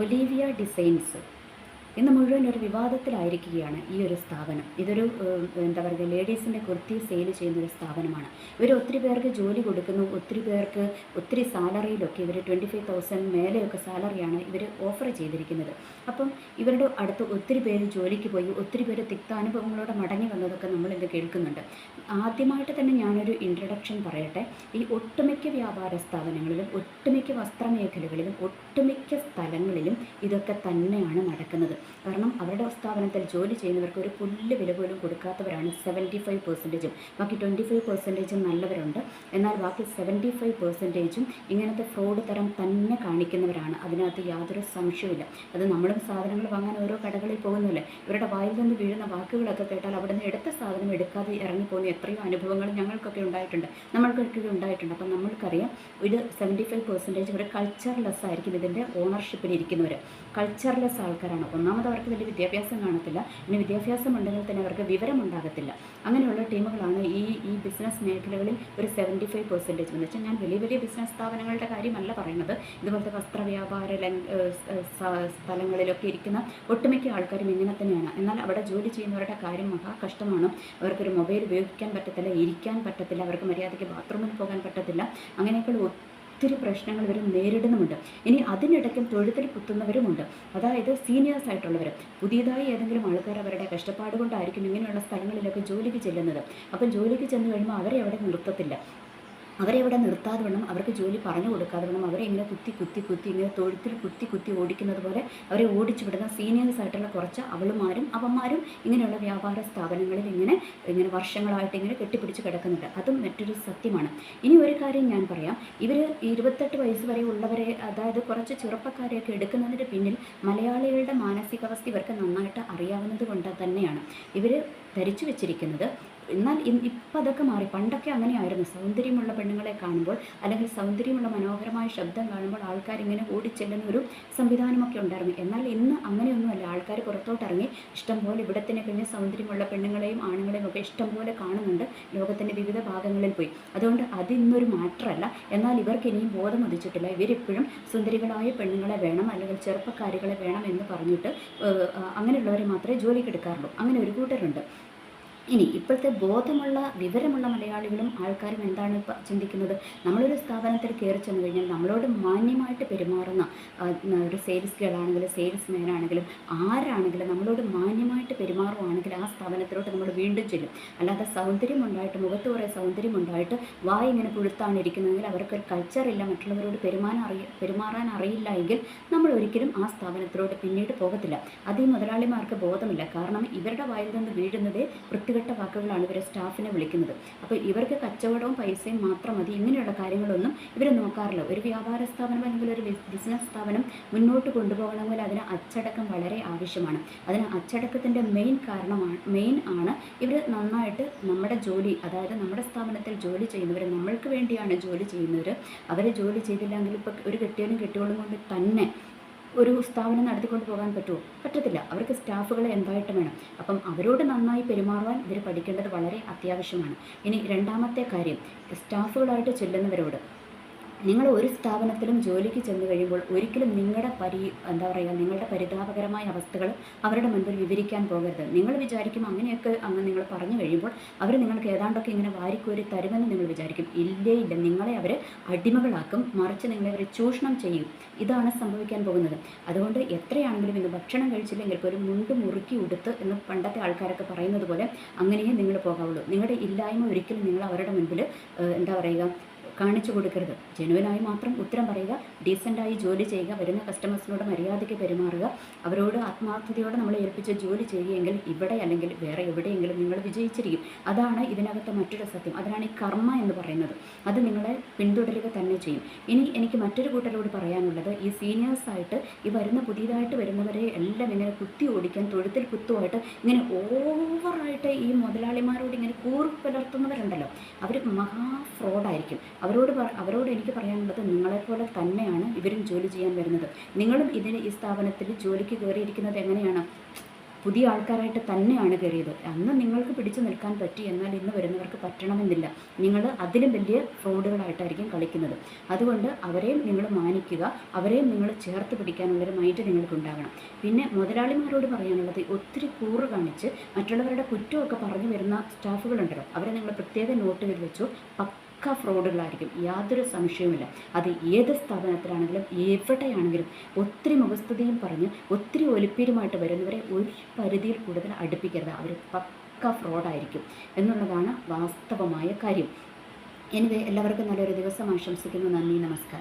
Olivia designs. ഇന്ന് മുഴുവൻ ഒരു വിവാദത്തിലായിരിക്കുകയാണ് ഈ ഒരു സ്ഥാപനം. ഇതൊരു എന്താ പറയുക ലേഡീസിന്റെ കുർത്തി സെയിൽ ചെയ്യുന്ന ഒരു സ്ഥാപനമാണ്. ഇവർ ഒത്തിരി പേർക്ക് ജോലി കൊടുക്കുന്നു ഒത്തിരി പേർക്ക് ഒത്തിരി സാലറിയിലൊക്കെ ഇവർ ട്വന്റി ഫൈവ് തൗസൻഡ് മേലെയൊക്കെ സാലറിയാണ് ഇവർ ഓഫർ ചെയ്തിരിക്കുന്നത്. അപ്പം ഇവരുടെ അടുത്ത് ഒത്തിരി പേര് ജോലിക്ക് പോയി ഒത്തിരി പേര് തിക്താനുഭവങ്ങളോടെ മടങ്ങി വന്നതൊക്കെ നമ്മളിത് കേൾക്കുന്നുണ്ട്. ആദ്യമായിട്ട് തന്നെ ഞാനൊരു ഇൻട്രഡക്ഷൻ പറയട്ടെ. ഈ ഒട്ടുമിക്ക വ്യാപാര സ്ഥാപനങ്ങളിലും ഒട്ടുമിക്ക വസ്ത്രമേഖലകളിലും ഒട്ടുമിക്ക സ്ഥലങ്ങളിലും ഇതൊക്കെ തന്നെയാണ് നടക്കുന്നത്. കാരണം അവരുടെ സ്ഥാപനത്തിൽ ജോലി ചെയ്യുന്നവർക്ക് ഒരു പുല്ല് വില പോലും കൊടുക്കാത്തവരാണ് സെവന്റി ഫൈവ് പെർസെന്റേജും ബാക്കി ട്വന്റി ഫൈവ് പെർസെന്റേജും നല്ലവരുണ്ട്. എന്നാൽ ബാക്കി സെവന്റി ഫൈവ് പെർസെന്റേജും ഇങ്ങനത്തെ ഫ്രോഡ് തരം തന്നെ കാണിക്കുന്നവരാണ്. അതിനകത്ത് യാതൊരു സംശയമില്ല അത് നമ്മളും സാധനങ്ങൾ വാങ്ങാൻ ഓരോ കടകളിൽ പോകുന്നില്ലേ ഇവരുടെ വായിൽ നിന്ന് വീഴുന്ന വാക്കുകളൊക്കെ കേട്ടാൽ അവിടെ നിന്ന് എടുത്ത സാധനം എടുക്കാതെ ഇറങ്ങിപ്പോകുന്ന എത്രയോ അനുഭവങ്ങൾ ഞങ്ങൾക്കൊക്കെ ഉണ്ടായിട്ടുണ്ട്. നമ്മൾക്കൊക്കെ ഉണ്ടായിട്ടുണ്ട്. അപ്പം നമ്മൾക്കറിയാം ഇത് സെവന്റി ഫൈവ് പെർസെന്റേജ് ഒരു കൾച്ചർലെസ് ആയിരിക്കും. ഇതിന്റെ ഓണർഷിപ്പിൽ ഇരിക്കുന്നവർ കൾച്ചർലെസ് ആൾക്കാരാണ്. ഒന്നാമത് അവർക്ക് വലിയ വിദ്യാഭ്യാസം കാണത്തില്ല. ഇനി വിദ്യാഭ്യാസം ഉണ്ടെങ്കിൽ തന്നെ അവർക്ക് വിവരം ഉണ്ടാകത്തില്ല അങ്ങനെയുള്ള ടീമുകളാണ് ഈ ഈ ബിസിനസ് മേഖലകളിൽ ഒരു സെവന്റി ഫൈവ് പെർസെന്റേജ് എന്ന് വെച്ചാൽ ഞാൻ വലിയ വലിയ ബിസിനസ് സ്ഥാപനങ്ങളുടെ കാര്യമല്ല പറയുന്നത്. ഇതുപോലത്തെ വസ്ത്രവ്യാപാര സ്ഥലങ്ങളിലൊക്കെ ഇരിക്കുന്ന ഒട്ടുമിക്ക ആൾക്കാരും ഇങ്ങനെ തന്നെയാണ്. എന്നാൽ അവിടെ ജോലി ചെയ്യുന്നവരുടെ കാര്യം മഹാ കഷ്ടമാണ്. അവർക്കൊരു മൊബൈൽ ഉപയോഗിക്കാൻ പറ്റത്തില്ല ഇരിക്കാൻ പറ്റത്തില്ല അവർക്ക് മര്യാദയ്ക്ക് ബാത്റൂമിൽ പോകാൻ പറ്റത്തില്ല. അങ്ങനെയൊക്കെയുള്ള ഒത്തിരി പ്രശ്നങ്ങൾ ഇവർ നേരിടുന്നുമുണ്ട്. ഇനി അതിനിടയ്ക്കും തൊഴുത്തിൽ കുത്തുന്നവരുമുണ്ട്. അതായത് സീനിയേഴ്സ് ആയിട്ടുള്ളവർ. പുതിയതായി ഏതെങ്കിലും ആൾക്കാർ അവരുടെ കഷ്ടപ്പാട് കൊണ്ടായിരിക്കും ഇങ്ങനെയുള്ള സ്ഥലങ്ങളിലൊക്കെ ജോലിക്ക് ചെല്ലുന്നത്. അപ്പം ജോലിക്ക് ചെന്ന് കഴിയുമ്പോൾ അവരെ അവിടെ നിർത്തത്തില്ല. അവരെ ഇവിടെ നിർത്താതെ വേണം അവർക്ക് ജോലി പറഞ്ഞു കൊടുക്കാതെ വേണം അവരെ ഇങ്ങനെ കുത്തി കുത്തി കുത്തി ഇങ്ങനെ തൊഴുത്തിൽ കുത്തി കുത്തി ഓടിക്കുന്നത് പോലെ അവരെ ഓടിച്ചു വിടുന്ന സീനിയേഴ്സ് ആയിട്ടുള്ള കുറച്ച് അവളുമാരും അവന്മാരും ഇങ്ങനെയുള്ള വ്യാപാര സ്ഥാപനങ്ങളിൽ ഇങ്ങനെ ഇങ്ങനെ വർഷങ്ങളായിട്ട് ഇങ്ങനെ കെട്ടിപ്പിടിച്ച് കിടക്കുന്നുണ്ട്. അതും മറ്റൊരു സത്യമാണ്. ഇനി ഒരു കാര്യം ഞാൻ പറയാം. ഇവർ ഇരുപത്തെട്ട് വയസ്സ് വരെ ഉള്ളവരെ അതായത് കുറച്ച് ചെറുപ്പക്കാരെയൊക്കെ എടുക്കുന്നതിന്റെ പിന്നിൽ മലയാളികളുടെ മാനസികാവസ്ഥ ഇവർക്ക് നന്നായിട്ട് അറിയാവുന്നത് കൊണ്ട് തന്നെയാണ്. ഇവർ ധരിച്ചു വെച്ചിരിക്കുന്നത് എന്നാൽ ഇന്ന് ഇപ്പം അതൊക്കെ മാറി. പണ്ടൊക്കെ അങ്ങനെയായിരുന്നു. സൗന്ദര്യമുള്ള പെണ്ണുങ്ങളെ കാണുമ്പോൾ അല്ലെങ്കിൽ സൗന്ദര്യമുള്ള മനോഹരമായ ശബ്ദം കാണുമ്പോൾ ആൾക്കാർ ഇങ്ങനെ ഓടിച്ചെല്ലുന്ന ഒരു സംവിധാനമൊക്കെ ഉണ്ടായിരുന്നു. എന്നാൽ ഇന്ന് അങ്ങനെയൊന്നുമല്ല. ആൾക്കാർ പുറത്തോട്ടിറങ്ങി ഇഷ്ടംപോലെ ഇവിടെ തന്നെ കഴിഞ്ഞ സൗന്ദര്യമുള്ള പെണ്ണുങ്ങളെയും ആണുങ്ങളെയും ഒക്കെ ഇഷ്ടംപോലെ കാണുന്നുണ്ട്. ലോകത്തിന്റെ വിവിധ ഭാഗങ്ങളിൽ പോയി. അതുകൊണ്ട് അതിന്നൊരു മാറ്ററല്ല എന്നാൽ ഇവർക്ക് ഇനിയും ബോധം ഉദിച്ചിട്ടില്ല ഇവരിപ്പോഴും സുന്ദരികളായ പെണ്ണുങ്ങളെ വേണം അല്ലെങ്കിൽ ചെറുപ്പക്കാരികളെ വേണം എന്ന് പറഞ്ഞിട്ട് അങ്ങനെയുള്ളവരെ മാത്രമേ ജോലിക്കെടുക്കാറുള്ളൂ അങ്ങനെ ഒരു കൂട്ടരുണ്ട്. ഇനി ഇപ്പോഴത്തെ ബോധമുള്ള വിവരമുള്ള മലയാളികളും ആൾക്കാരും എന്താണ് ചിന്തിക്കുന്നത്? നമ്മളൊരു സ്ഥാപനത്തിൽ കയറി ചെന്ന് കഴിഞ്ഞാൽ നമ്മളോട് മാന്യമായിട്ട് പെരുമാറുന്ന ഒരു സെയിൽസ് ഗേൾ ആണെങ്കിലും സെയിൽസ് മാൻ ആണെങ്കിലും ആരാണെങ്കിലും നമ്മളോട് മാന്യമായിട്ട് പെരുമാറുവാണെങ്കിൽ ആ സ്ഥാപനത്തിലോട്ട് നമ്മൾ വീണ്ടും ചെല്ലും. അല്ലാതെ സൗന്ദര്യമുണ്ടായിട്ട് മുഖത്ത് കുറേ സൗന്ദര്യമുണ്ടായിട്ട് വായ ഇങ്ങനെ പുഴുത്താണ് ഇരിക്കുന്നതെങ്കിൽ അവർക്കൊരു കൾച്ചറില്ല മറ്റുള്ളവരോട് പെരുമാറാൻ അറിയ പെരുമാറാൻ അറിയില്ല എങ്കിൽ നമ്മൾ ഒരിക്കലും ആ സ്ഥാപനത്തിലോട്ട് പിന്നീട് പോകത്തില്ല. അത് ഈ മുതലാളിമാർക്ക് ബോധമില്ല. കാരണം ഇവരുടെ വായിൽ നിന്ന് വീഴുന്നത് വൃത്തികെട്ട വാക്കുകളാണ് ഇവരെ സ്റ്റാഫിനെ വിളിക്കുന്നത്. അപ്പോൾ ഇവർക്ക് കച്ചവടവും പൈസയും മാത്രം മതി. ഇങ്ങനെയുള്ള കാര്യങ്ങളൊന്നും ഇവർ നോക്കാറില്ല. ഒരു വ്യാപാര സ്ഥാപനം അല്ലെങ്കിൽ ഒരു ബിസിനസ് സ്ഥാപനം മുന്നോട്ട് കൊണ്ടുപോകണമെങ്കിൽ അതിന് അച്ചടക്കം വളരെ ആവശ്യമാണ്. അതിന് അച്ചടക്കത്തിന്റെ മെയിൻ കാരണമാണ് മെയിൻ ആണ് ഇവർ നന്നായിട്ട് നമ്മുടെ ജോലി അതായത് നമ്മുടെ സ്ഥാപനത്തിൽ ജോലി ചെയ്യുന്നവർ നമ്മൾക്ക് വേണ്ടിയാണ് ജോലി ചെയ്യുന്നവർ അവർ ജോലി ചെയ്തില്ലെങ്കിൽ ഇപ്പോൾ ഒരു കെട്ടിയവനും കെട്ടിയോളും കൊണ്ട് തന്നെ ഒരു സ്ഥാപനം നടത്തിക്കൊണ്ട് പോകാൻ പറ്റുമോ? പറ്റത്തില്ല. അവർക്ക് സ്റ്റാഫുകളെ എന്തായിട്ട് വേണം. അപ്പം അവരോട് നന്നായി പെരുമാറുവാൻ ഇവർ പഠിക്കേണ്ടത് വളരെ അത്യാവശ്യമാണ്. ഇനി രണ്ടാമത്തെ കാര്യം. സ്റ്റാഫുകളായിട്ട് ചെല്ലുന്നവരോട് നിങ്ങൾ ഒരു സ്ഥാപനത്തിലും ജോലിക്ക് ചെന്ന് കഴിയുമ്പോൾ ഒരിക്കലും നിങ്ങളുടെ പരി എന്താ പറയുക നിങ്ങളുടെ പരിതാപകരമായ അവസ്ഥകൾ അവരുടെ മുൻപിൽ വിവരിക്കാൻ പോകരുത്. നിങ്ങൾ വിചാരിക്കും അങ്ങനെയൊക്കെ അങ്ങ് നിങ്ങൾ പറഞ്ഞു കഴിയുമ്പോൾ അവർ നിങ്ങൾക്ക് ഏതാണ്ടൊക്കെ ഇങ്ങനെ വാരിക്കോരി തരുമെന്ന് നിങ്ങൾ വിചാരിക്കും. ഇല്ലേ ഇല്ല. നിങ്ങളെ അവർ അടിമകളാക്കും. മറിച്ച് നിങ്ങളെ അവർ ചൂഷണം ചെയ്യും. ഇതാണ് സംഭവിക്കാൻ പോകുന്നത്. അതുകൊണ്ട് എത്രയാണെങ്കിലും ഇന്ന് ഭക്ഷണം കഴിച്ചില്ലെങ്കിൽ ഒരു മുണ്ട് മുറുക്കി ഉടുത്ത് എന്ന് പണ്ടത്തെ ആൾക്കാരൊക്കെ പറയുന്നത് പോലെ അങ്ങനെയേ നിങ്ങൾ പോകാവുള്ളൂ. നിങ്ങളുടെ ഇല്ലായ്മ ഒരിക്കലും നിങ്ങൾ അവരുടെ മുൻപിൽ എന്താ പറയുക കാണിച്ചു കൊടുക്കരുത്. ജെനുവനായി മാത്രം ഉത്തരം പറയുക ഡീസന്റായി ജോലി ചെയ്യുക വരുന്ന കസ്റ്റമേഴ്സിനോട് മര്യാദയ്ക്ക് പെരുമാറുക അവരോട് ആത്മാർത്ഥതയോടെ നമ്മൾ ഏൽപ്പിച്ച ജോലി ചെയ്യുകയെങ്കിൽ ഇവിടെ അല്ലെങ്കിൽ വേറെ എവിടെയെങ്കിലും നിങ്ങൾ വിജയിച്ചിരിക്കും. അതാണ് ഇതിനകത്തെ മറ്റൊരു സത്യം. അതിനാണ് ഈ കർമ്മ എന്ന് പറയുന്നത്. അത് നിങ്ങളെ പിന്തുടരുക തന്നെ ചെയ്യും. ഇനി എനിക്ക് മറ്റൊരു കൂട്ടരോട് പറയാനുള്ളത് ഈ സീനിയേഴ്സായിട്ട് ഈ വരുന്ന പുതിയതായിട്ട് വരുന്നവരെ എല്ലാം ഇങ്ങനെ കുത്തി ഓടിക്കാൻ തൊഴുത്തിൽ കുത്തുമായിട്ട് ഇങ്ങനെ ഓവറായിട്ട് ഈ മുതലാളിമാരോട് ഇങ്ങനെ കൂറു പുലർത്തുന്നവരുണ്ടല്ലോ. അവർ മഹാ ഫ്രോഡായിരിക്കും അവരോട് അവരോട് എനിക്ക് പറയാനുള്ളത് നിങ്ങളെപ്പോലെ തന്നെയാണ് ഇവരും ജോലി ചെയ്യാൻ വരുന്നത്. നിങ്ങളും ഇതിന് ഈ സ്ഥാപനത്തിൽ ജോലിക്ക് കയറിയിരിക്കുന്നത് എങ്ങനെയാണ്? പുതിയ ആൾക്കാരായിട്ട് തന്നെയാണ് കയറിയത്. അന്ന് നിങ്ങൾക്ക് പിടിച്ചു നിൽക്കാൻ പറ്റി എന്നാൽ ഇന്ന് വരുന്നവർക്ക് പറ്റണമെന്നില്ല. നിങ്ങൾ അതിലും വലിയ ഫ്രോഡുകളായിട്ടായിരിക്കും കളിക്കുന്നത്. അതുകൊണ്ട് അവരെയും നിങ്ങൾ മാനിക്കുക അവരെയും നിങ്ങൾ ചേർത്ത് പിടിക്കാനുള്ളൊരു മൈൻഡ് നിങ്ങൾക്ക് ഉണ്ടാകണം പിന്നെ മുതലാളിമാരോട് പറയാനുള്ളത് ഒത്തിരി കൂറ് കാണിച്ച് മറ്റുള്ളവരുടെ കുറ്റമൊക്കെ പറഞ്ഞു വരുന്ന സ്റ്റാഫുകളുണ്ടല്ലോ. അവരെ നിങ്ങൾ പ്രത്യേക നോട്ടുകൾ വെച്ചു. പക്ക ഫ്രോഡുകളായിരിക്കും. യാതൊരു സംശയവുമില്ല. അത് ഏത് സ്ഥാപനത്തിലാണെങ്കിലും എവിടെയാണെങ്കിലും ഒത്തിരി മുഖസ്തുതിയും പറഞ്ഞ് ഒത്തിരി ഒലിപ്പീരുമായിട്ട് വരുന്നവരെ ഒരു പരിധിയിൽ കൂടുതൽ അടുപ്പിക്കരുത്. അവർ പക്ക ഫ്രോഡായിരിക്കും എന്നുള്ളതാണ് വാസ്തവമായ കാര്യം. എനിവേ എല്ലാവർക്കും നല്ലൊരു ദിവസം. ആശംസിക്കുന്നു. നന്ദി. നമസ്കാരം.